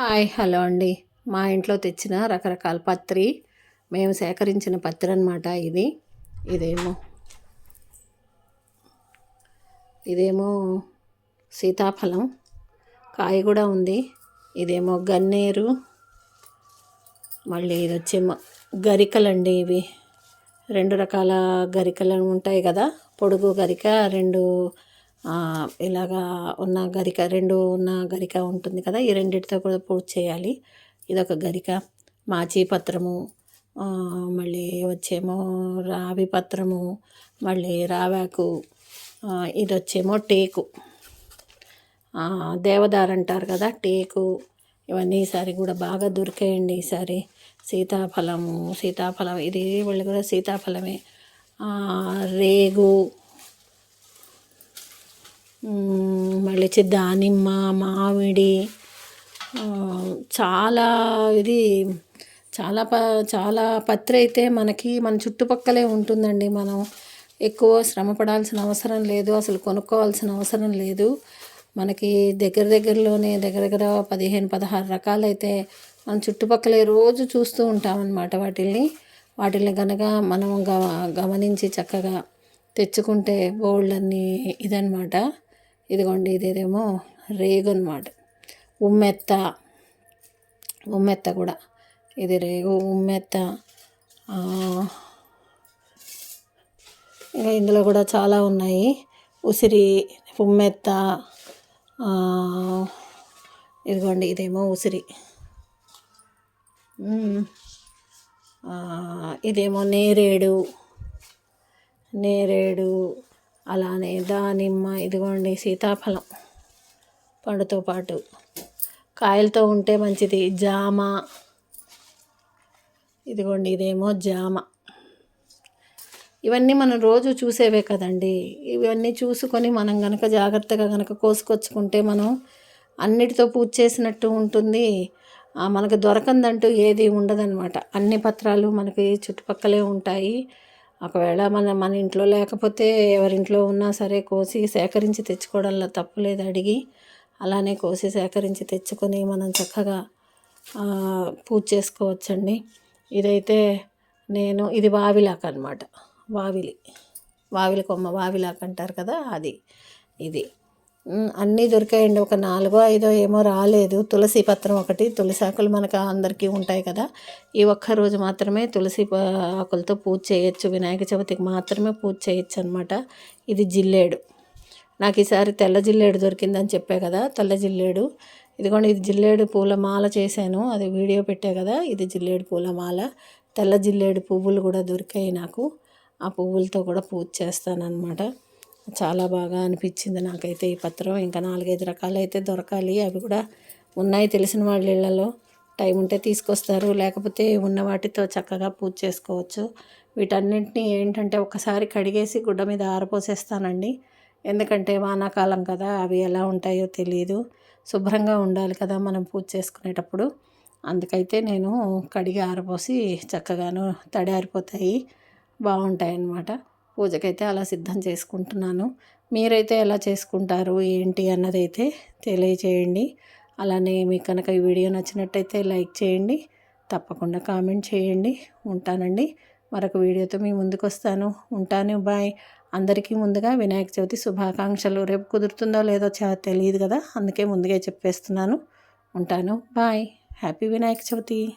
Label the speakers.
Speaker 1: Hi hello అండి. మా ఇంట్లో తెచ్చిన రకరకాల పత్రి మేము సేకరించిన పత్రి అనమాట ఇది. ఇదేమో ఇదేమో సీతాఫలం కాయ కూడా ఉంది. ఇదేమో గన్నేరు మళ్ళీ ఇది వచ్చేమో గరికలండి ఇవి. రెండు రకాల గరికలు ఉంటాయి కదా పొడుగు గరిక రెండు ఇలాగా ఉన్న గరిక రెండు ఉన్న గరిక ఉంటుంది కదా ఈ రెండింటితో కూడా పూజ చేయాలి. ఇదొక గరిక. మాచి పత్రము మళ్ళీ వచ్చేమో రావి పత్రము మళ్ళీ రావాకు ఇది వచ్చేమో టేకు. దేవదారు అంటారు కదా టేకు. ఇవన్నీ ఈసారి కూడా బాగా దొరికాయండి ఈసారి. సీతాఫలము సీతాఫలం ఇది వాళ్ళు కూడా సీతాఫలమే. రేగు మళ్ళీ వచ్చి దానిమ్మ మామిడి చాలా ఇది చాలా ప చాలా పత్రి అయితే మనకి మన చుట్టుపక్కలే ఉంటుందండి. మనం ఎక్కువ శ్రమ పడాల్సిన అవసరం లేదు అసలు కొనుక్కోవాల్సిన అవసరం లేదు. మనకి దగ్గర దగ్గరలోనే దగ్గర దగ్గర పదిహేను పదహారు రకాలైతే మన చుట్టుపక్కలే రోజు చూస్తూ ఉంటామన్నమాట వాటిల్ని. వాటిల్ని కనుక మనం గ గమనించి చక్కగా తెచ్చుకుంటే బోల్డ్ అన్నీ ఇదనమాట ఇదిగోండి ఇదేదేమో రేగు అనమాట ఉమ్మెత్త. ఉమ్మెత్త కూడా. ఇది రేగు ఉమ్మెత్త. ఇంకా ఇందులో కూడా చాలా ఉన్నాయి. ఉసిరి ఉమ్మెత్త. ఇదిగోండి ఇదేమో ఉసిరి. ఇదేమో నేరేడు. నేరేడు. అలానే దానిమ్మ ఇదిగోండి సీతాఫలం. పండుతో పాటు కాయలతో ఉంటే మంచిది. జామ. ఇదిగోండి ఇదేమో జామ. ఇవన్నీ మనం రోజు చూసేవే కదండి. ఇవన్నీ చూసుకొని మనం కనుక జాగ్రత్తగా కనుక కోసుకొచ్చుకుంటే మనం అన్నిటితో పూజ చేసినట్టు ఉంటుంది. మనకు దొరకందంటూ ఏది ఉండదన్నమాట. అన్ని పత్రాలు మనకి చుట్టుపక్కలే ఉంటాయి. ఒకవేళ మన మన ఇంట్లో లేకపోతే ఎవరింట్లో ఉన్నా సరే కోసి సేకరించి తెచ్చుకోవడంలో తప్పులేదు అడిగి అలానే కోసి సేకరించి తెచ్చుకొని మనం చక్కగా పూజ చేసుకోవచ్చండి. ఇదైతే నేను ఇది వావిలాక్ అనమాట వావిలి. వావిలి కొమ్మ వావిలాక్ అంటారు కదా అది. ఇది. అన్నీ దొరికాయండి. ఒక నాలుగో ఐదో ఏమో రాలేదు. తులసి పత్రం ఒకటి. తులసి ఆకులు మనకు అందరికీ ఉంటాయి కదా. ఈ ఒక్క రోజు మాత్రమే తులసి ఆకులతో పూజ చేయొచ్చు. వినాయక చవితికి మాత్రమే పూజ చేయొచ్చు అనమాట ఇది జిల్లేడు. నాకు ఈసారి తెల్ల జిల్లేడు దొరికిందని చెప్పే కదా. తెల్ల జిల్లేడు. ఇదిగోండి ఇది జిల్లేడు పూల మాల చేశాను. అది వీడియో పెట్టే కదా. ఇది జిల్లేడు పూల మాల. తెల్ల జిల్లేడు పువ్వులు కూడా దొరికాయి నాకు. ఆ పువ్వులతో కూడా పూజ చేస్తానన్నమాట. చాలా బాగా అనిపించింది నాకైతే ఈ పత్రం. ఇంకా నాలుగైదు రకాలు అయితే దొరకాలి. అవి కూడా ఉన్నాయి తెలిసిన వాళ్ళ ఇళ్ళలో టైం ఉంటే తీసుకొస్తారు. లేకపోతే ఉన్న వాటితో చక్కగా పూజ చేసుకోవచ్చు. వీటన్నింటినీ ఏంటంటే ఒకసారి కడిగేసి గుడ్డ మీద ఆరపోసేస్తానండి. ఎందుకంటే వానాకాలం కదా అవి ఎలా ఉంటాయో తెలియదు శుభ్రంగా ఉండాలి కదా మనం పూజ చేసుకునేటప్పుడు. అందుకైతే నేను కడిగి ఆరపోసి చక్కగాను తడి ఆరిపోతాయి. బాగుంటాయి అన్నమాట పూజకైతే అలా సిద్ధం చేసుకుంటున్నాను. మీరైతే ఎలా చేసుకుంటారు? ఏంటి? అన్నదైతే తెలియచేయండి. అలానే మీకు కనుక ఈ వీడియో నచ్చినట్టయితే లైక్ చేయండి. తప్పకుండా కామెంట్ చేయండి. ఉంటానండి. మరొక వీడియోతో మీ ముందుకు వస్తాను ఉంటాను. బాయ్. అందరికీ ముందుగా వినాయక చవితి శుభాకాంక్షలు. రేపు కుదురుతుందో లేదో తెలియదు కదా? అందుకే ముందుగా చెప్పేస్తున్నాను. ఉంటాను. బాయ్. హ్యాపీ వినాయక చవితి.